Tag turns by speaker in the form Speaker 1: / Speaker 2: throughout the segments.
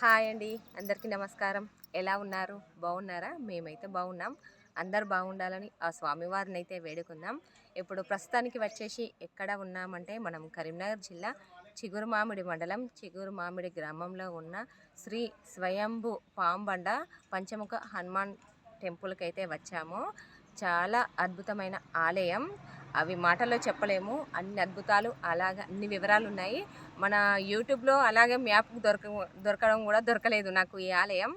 Speaker 1: Hi అండి అందరికీ నమస్కారం. ఎలా ఉన్నారు? బాగున్నారా? మేమైతే బాగున్నాం. అందరు బాగుండాలని ఆ స్వామివారిని అయితే వేడుకుందాం. ఇప్పుడు ప్రస్తుతానికి వచ్చేసి ఎక్కడ ఉన్నామంటే మనం కరీంనగర్ జిల్లా చిగురు మామిడి మండలం చిగురు మామిడి గ్రామంలో ఉన్న శ్రీ స్వయంభు పాంబండ పంచముఖ హనుమాన్ టెంపుల్కి అయితే వచ్చాము. చాలా అద్భుతమైన ఆలయం. అవి మాటల్లో చెప్పలేము. అన్ని అద్భుతాలు అలాగే అన్ని వివరాలు ఉన్నాయి మన యూట్యూబ్లో అలాగే మ్యాప్ దొరక దొరకడం కూడా దొరకలేదు నాకు ఈ ఆలయం.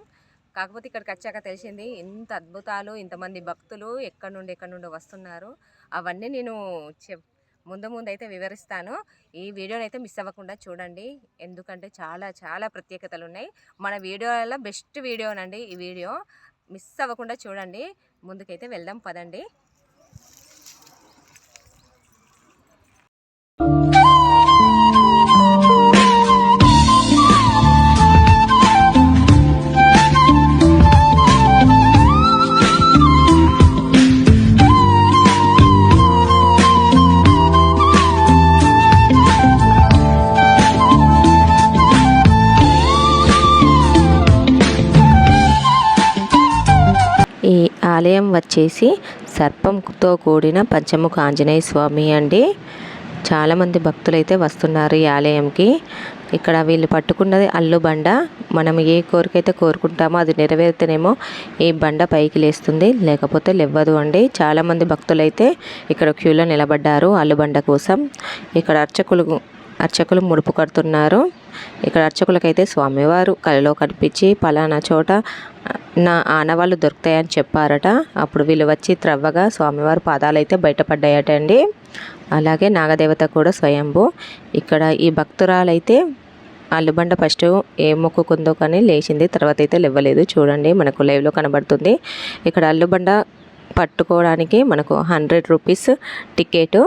Speaker 1: కాకపోతే ఇక్కడికి వచ్చాక తెలిసింది ఇంత అద్భుతాలు ఇంతమంది భక్తులు ఎక్కడి నుండి ఎక్కడి నుండి వస్తున్నారు? అవన్నీ నేను చెప్ ముందు ముందు అయితే వివరిస్తాను. ఈ వీడియోని అయితే మిస్ అవ్వకుండా చూడండి. ఎందుకంటే చాలా చాలా ప్రత్యేకతలు ఉన్నాయి మన వీడియోలలో బెస్ట్ వీడియోనండి ఈ వీడియో. మిస్ అవ్వకుండా చూడండి. ముందుకైతే వెళ్దాం పదండి. ఈ ఆలయం వచ్చేసి సర్పంతో కూడిన పంచముఖ ఆంజనేయ స్వామి అండి. చాలామంది భక్తులైతే వస్తున్నారు ఈ ఆలయంకి. ఇక్కడ వీళ్ళు పట్టుకున్నది అల్లు బండ. మనం ఏ కోరిక అయితే కోరుకుంటామో అది నెరవేరితేనేమో ఈ బండ పైకి లేస్తుంది. లేకపోతే లేవ్వదు అండి. చాలామంది భక్తులైతే ఇక్కడ క్యూలో నిలబడ్డారు అల్లు బండ కోసం. ఇక్కడ అర్చకులు అర్చకులు ముడుపు కడుతున్నారు. ఇక్కడ అర్చకులకైతే స్వామివారు కళ్ళలో కనిపించి పలానా చోట నా ఆనవాళ్ళు దొరుకుతాయని చెప్పారట. అప్పుడు వీళ్ళు వచ్చి త్రవ్వగా స్వామివారి పాదాలు అయితే బయటపడ్డాయట అండి అలాగే నాగదేవత కూడా స్వయంభూ. ఇక్కడ ఈ భక్తురాలైతే అల్లుబండ ఫస్ట్ ఏ మొక్కుకుందో కానీ లేచింది తర్వాత అయితే లేవ్వలేదు చూడండి మనకు లైవ్లో కనబడుతుంది. ఇక్కడ అల్లుబండ పట్టుకోవడానికి మనకు హండ్రెడ్ రూపీస్ టికెట్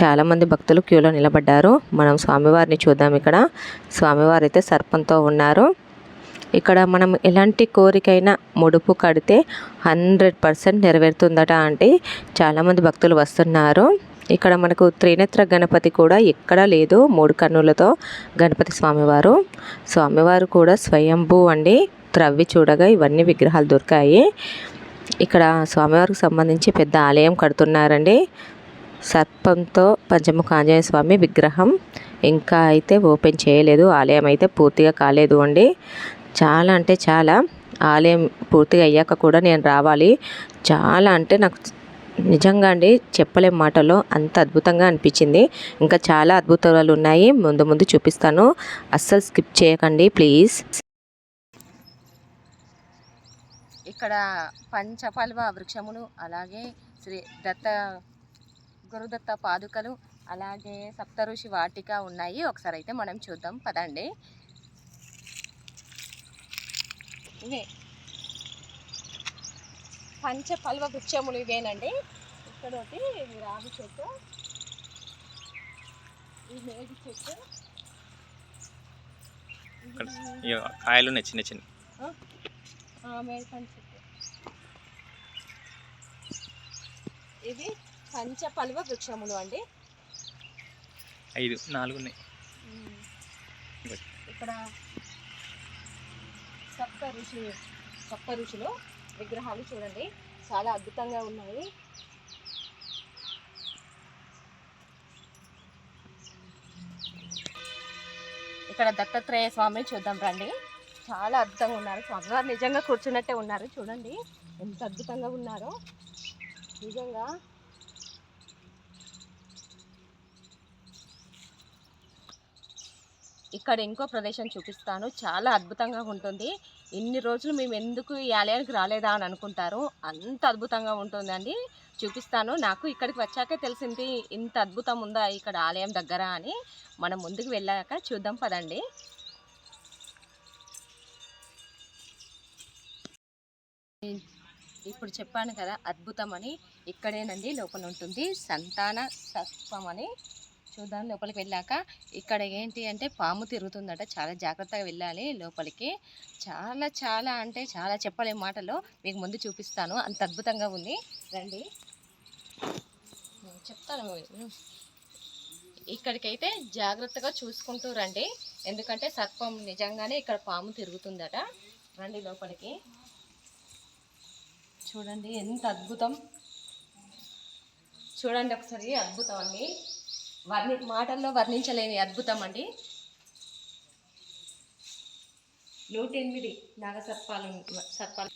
Speaker 1: చాలామంది భక్తులు క్యూలో నిలబడ్డారు. మనం స్వామివారిని చూద్దాం ఇక్కడ. స్వామివారు అయితే సర్పంతో ఉన్నారు. ఇక్కడ మనం ఎలాంటి కోరికైనా ముడుపు కడితే హండ్రెడ్ పర్సెంట్ నెరవేరుతుందట అంటే చాలామంది భక్తులు వస్తున్నారు. ఇక్కడ మనకు త్రినేత్ర గణపతి కూడా ఎక్కడా లేదు మూడు కన్నులతో గణపతి స్వామివారు. స్వామివారు కూడా స్వయంభూ అండి త్రవ్వి చూడగా ఇవన్నీ విగ్రహాలు దొరికాయి. ఇక్కడ స్వామివారికి సంబంధించి పెద్ద ఆలయం కడుతున్నారండి. సర్పంతో పంచముఖ ఆంజనేయ స్వామి విగ్రహం. ఇంకా అయితే ఓపెన్ చేయలేదు ఆలయం అయితే పూర్తిగా కాలేదు అండి. చాలా అంటే చాలా. ఆలయం పూర్తిగా అయ్యాక కూడా నేను రావాలి. చాలా అంటే నాకు నిజంగా అండి చెప్పలేం మాటలో అంత అద్భుతంగా అనిపించింది. ఇంకా చాలా అద్భుతాలు ఉన్నాయి. ముందు ముందు చూపిస్తాను. అస్సలు స్కిప్ చేయకండి ప్లీజ్. ఇక్కడ పంచపల్వ వృక్షములు అలాగే శ్రీ దత్త గురుదత్త పాదుకలు అలాగే సప్తఋషి వాటిక ఉన్నాయి. ఒకసారి అయితే మనం చూద్దాం. పదండి. ఇవే. పంచపల్వ వృక్షములు ఇవేనండి. ఇక్కడ ఒకటి ఇది రాగి చెట్టు. ఈ మేడి చెట్టు.
Speaker 2: కాయలు ఉన్నాయి చిన్న చిన్న.
Speaker 1: మేడి పంచ ఇది పంచపల్వ వృక్షములు అండి.
Speaker 2: ఐదు నాలుగు ఉన్నాయి
Speaker 1: ఇక్కడ సప్త ఋషి సప్త ఋషులు విగ్రహాలు చూడండి. చాలా అద్భుతంగా ఉన్నాయి. ఇక్కడ దత్తాత్రేయ స్వామిని చూద్దాం రండి. చాలా అద్భుతంగా ఉన్నారు. స్వామివారు నిజంగా కూర్చున్నట్టే ఉన్నారు. చూడండి ఎంత అద్భుతంగా ఉన్నారో. నిజంగా ఇక్కడ ఇంకో ప్రదేశం చూపిస్తాను. చాలా అద్భుతంగా ఉంటుంది. ఇన్ని రోజులు మేము ఎందుకు ఈ ఆలయానికి రాలేదా అని అనుకుంటారు. అంత అద్భుతంగా ఉంటుందండి. చూపిస్తాను. నాకు ఇక్కడికి వచ్చాకే తెలిసింది ఇంత అద్భుతం ఉందా ఇక్కడ ఆలయం దగ్గర అని. మనం ముందుకు వెళ్ళాక చూద్దాం పదండి. ఇప్పుడు చెప్పాను కదా అద్భుతం అని. ఇక్కడేనండి లోపల ఉంటుంది. సంతాన సత్వం అని. చూద్దాం లోపలికి వెళ్ళాక ఇక్కడ ఏంటి అంటే పాము తిరుగుతుందట. చాలా జాగ్రత్తగా వెళ్ళాలి లోపలికి. చాలా చాలా అంటే చాలా చెప్పలేం మాటలో మీకు ముందు చూపిస్తాను. అంత అద్భుతంగా ఉంది. రండి. చెప్తాను ఇక్కడికైతే జాగ్రత్తగా చూసుకుంటూ రండి. ఎందుకంటే సర్పం నిజంగానే ఇక్కడ పాము తిరుగుతుందట. రండి లోపలికి. చూడండి ఎంత అద్భుతం. చూడండి ఒకసారి అద్భుతం అండి. వర్ణి మాటల్లో వర్ణించలేని అద్భుతం అండి. నూట ఎనిమిది నాగసర్పాలు సర్పాలు.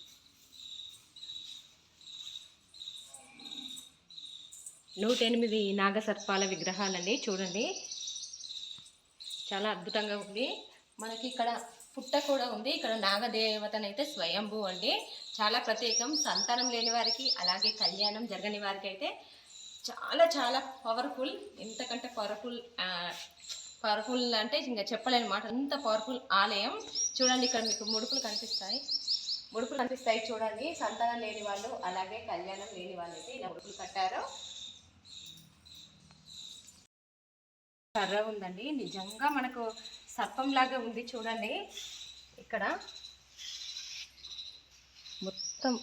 Speaker 1: నూట ఎనిమిది నాగసర్పాల విగ్రహాలండి చూడండి. చాలా అద్భుతంగా ఉంది. మనకి ఇక్కడ పుట్ట కూడా ఉంది. ఇక్కడ నాగదేవతనైతే స్వయంభూ అండి. చాలా ప్రత్యేకం. సంతానం లేని వారికి అలాగే కళ్యాణం జరగని వారికి అయితే చాలా చాలా పవర్ఫుల్ ఎంతకంటే పవర్ఫుల్ పవర్ఫుల్ అంటే ఇంకా చెప్పలేని మాట. అంత పవర్ఫుల్ ఆలయం. చూడండి ఇక్కడ మీకు ముడుపులు కనిపిస్తాయి. ముడుపులు కనిపిస్తాయి చూడండి. సంతానం లేని వాళ్ళు అలాగే కళ్యాణం లేని వాళ్ళు అయితే ఇలా ముడుపులు కట్టారు. కర్ర ఉందండి. నిజంగా మనకు సర్పంలాగా ఉంది చూడండి. ఇక్కడ మొత్తం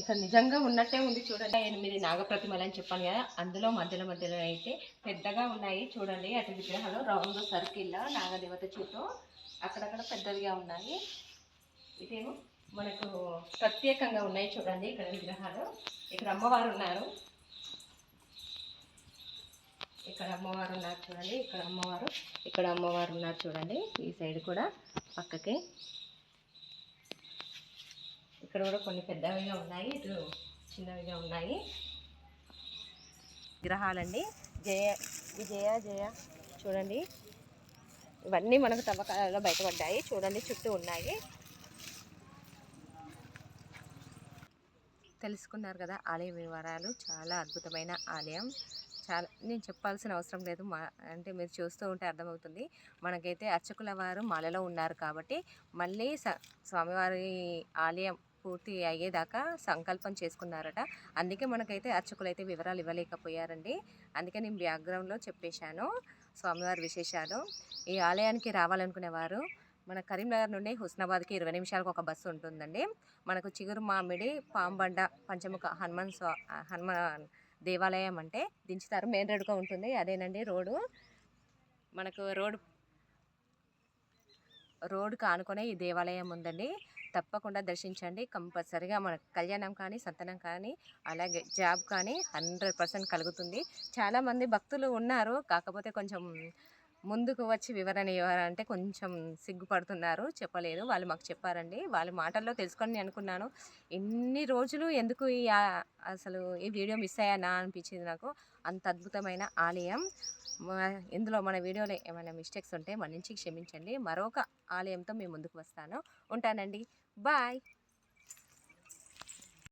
Speaker 1: ఇక్కడ నిజంగా ఉన్నట్టే ఉంది చూడండి. ఎనిమిది నాగప్రతిమలు అని చెప్పాను కదా అందులో మధ్యలో మధ్యలో అయితే పెద్దగా ఉన్నాయి చూడండి. అటు విగ్రహాలు రౌండ్ సర్కిల్ నాగదేవత చుట్టూ అక్కడక్కడ పెద్దవిగా ఉన్నాయి. ఇదేమో మనకు ప్రత్యేకంగా ఉన్నాయి చూడండి ఇక్కడ విగ్రహాలు. ఇక్కడ అమ్మవారు ఉన్నారు. ఇక్కడ అమ్మవారు ఉన్నారు చూడండి. ఇక్కడ అమ్మవారు ఇక్కడ అమ్మవారు ఉన్నారు చూడండి. ఈ సైడ్ కూడా పక్కకి ఇక్కడ కూడా కొన్ని పెద్దవిగా ఉన్నాయి ఇటు చిన్నవిగా ఉన్నాయి. విగ్రహాలండి. జయ విజయ జయ చూడండి. ఇవన్నీ మనకు తవ్వకాలలో బయటపడ్డాయి. చూడండి చుట్టూ ఉన్నాయి. తెలుసుకున్నారు కదా ఆలయ వివరాలు. చాలా అద్భుతమైన ఆలయం. చాలా నేను చెప్పాల్సిన అవసరం లేదు. మా అంటే మీరు చూస్తూ ఉంటే అర్థమవుతుంది. మనకైతే అర్చకుల వారు మాలలో ఉన్నారు కాబట్టి మళ్ళీ స స్వామివారి ఆలయం పూర్తి అయ్యేదాకా సంకల్పం చేసుకున్నారట. అందుకే మనకైతే అర్చకులు అయితే వివరాలు ఇవ్వలేకపోయారండి. అందుకే నేను బ్యాక్గ్రౌండ్లో చెప్పేశాను. స్వామివారి విశేషాలు. ఈ ఆలయానికి రావాలనుకునేవారు మన కరీంనగర్ నుండి హుస్నాబాద్కి ఇరవై నిమిషాలకు ఒక బస్సు ఉంటుందండి. మనకు చిగురు మామిడి పాంబండ పంచముఖ హనుమాన్ స్వా హనుమాన్ దేవాలయం అంటే దించుతారు. మెయిన్ రోడ్గా ఉంటుంది. అదేనండి రోడ్డు. మనకు రోడ్ రోడ్డుకు ఆనుకునే ఈ దేవాలయం ఉందండి. తప్పకుండా దర్శించండి. కంపల్సరిగా మన కళ్యాణం కానీ సంతానం కానీ అలాగే జాబ్ కానీ హండ్రెడ్ పర్సెంట్ కలుగుతుంది. చాలామంది భక్తులు ఉన్నారు. కాకపోతే కొంచెం ముందుకు వచ్చి వివరణ ఇవ్వాలంటే కొంచెం సిగ్గుపడుతున్నారు. చెప్పలేదు. వాళ్ళు మాకు చెప్పారండి. వాళ్ళ మాటల్లో తెలుసుకొని నేను అనుకున్నాను. ఎన్ని రోజులు ఎందుకు ఈ అసలు ఈ వీడియో మిస్ అయ్యానా అనిపించింది నాకు. అంత అద్భుతమైన ఆలయం. ఇందులో మన వీడియోలో ఏమైనా మిస్టేక్స్ ఉంటే మన నుంచి క్షమించండి. మరొక ఆలయంతో మేము ముందుకు వస్తాను. ఉంటానండి. Bye!